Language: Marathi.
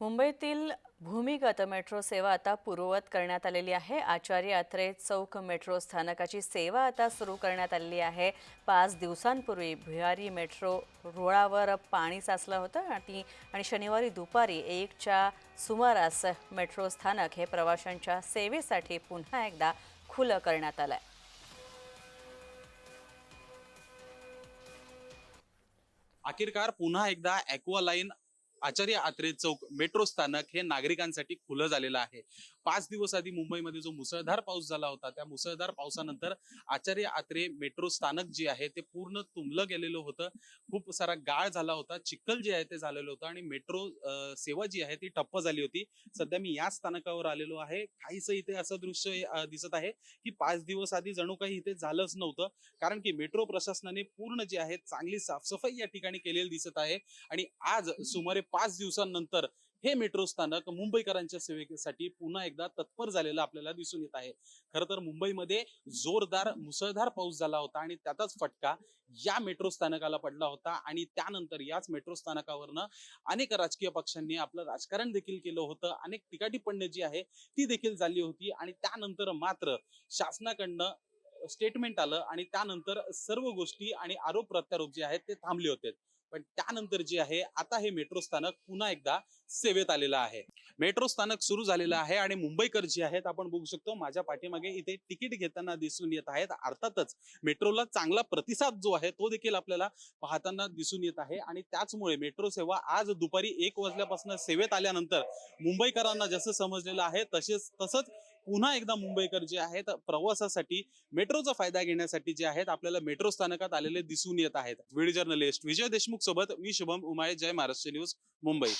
मुंबईतील भूमिगत मेट्रो सेवा आता पूर्ववत करण्यात आलेली आहे. आचार्य अत्रे चौक मेट्रो स्थानकाची सेवा आता सुरू करण्यात आलेली आहे. पाच दिवसांपूर्वी भुयारी मेट्रो रुळावर पाणी साचलं होतं आणि आणि शनिवारी दुपारी एकच्या सुमारास मेट्रो स्थानक हे प्रवाशांच्या सेवेसाठी पुन्हा एकदा खुलं करण्यात आलं आहे अखेरकार पुन्हा एकदा aqua line Acharya Atre Chowk metro स्थानक हे नागरिकांसाठी खुलं झालेलं आहे. पाच दिवस आधी मुंबईमध्ये जो मुसळधार पाऊस झाला होता त्या मुसळधार पावसानंतर आचार्य आत्रे मेट्रो स्थानक जे आहे ते पूर्ण तुंबलं गेलेलं होतं. खूप सारा गाळ झाला होता चिखल जे आहे ते झालेलं होतं आणि मेट्रो सेवा जी आहे ती ठप्प झाली होती. सध्या मी या स्थानकावर आलेलो आहे. काहीच इथे असं दृश्य दिसत आहे की पाच दिवस आधी जणू काही इथे झालंच नव्हतं. कारण की मेट्रो प्रशासनाने पूर्ण जे आहे चांगली साफसफाई या ठिकाणी केलेली दिसत आहे. आणि आज सुमारे पाच दिवसांनंतर हे मेट्रो स्थानक मुंबईकरांच्या सेवेसाठी पुन्हा एकदा तत्पर झालेलं आपल्याला दिसून येत आहे. खर तर मुंबईमध्ये जोरदार मुसळधार पाऊस झाला होता आणि त्याचाच फटका या मेट्रो स्थानकाला पडला होता आणि त्यानंतर याच मेट्रो स्थानकावरनं अनेक राजकीय पक्षांनी आपलं राजकारण देखील केलं होतं. अनेक टिकाटिपण्य जी आहे ती देखील झाली होती आणि त्यानंतर मात्र शासनाकडनं स्टेटमेंट आलं आणि त्यानंतर सर्व गोष्टी आणि आरोप प्रत्यारोप जे आहेत ते थांबले होते. पण त्यानंतर जे आहे आता हे मेट्रो स्थानक पुन्हा एकदा सेवेत आलेलं आहे. मेट्रो स्थानक सुरू झालेलं आहे आणि मुंबईकर जे आहेत आपण बघू शकतो माझ्या पाठीमागे इथे तिकीट घेताना दिसून येत आहेत. अर्थातच मेट्रोला चांगला प्रतिसाद जो आहे तो देखील आपल्याला पाहताना दिसून येत आहे. आणि त्याचमुळे मेट्रो सेवा आज दुपारी एक वाजल्यापासून सेवेत आल्यानंतर मुंबईकरांना जसं समजलेलं आहे तसेच तसंच पुन्हा एकदा मुंबईकर जे आहेत प्रवासासाठी मेट्रोचा फायदा घेण्यासाठी जे आहेत आपल्याला मेट्रो स्थानकात आलेले दिसून येत आहेत. व्हिडिओ जर्नलिस्ट विजय देशमुख सोबत मी शुभम उमाळे जय महाराष्ट्र न्यूज मुंबई.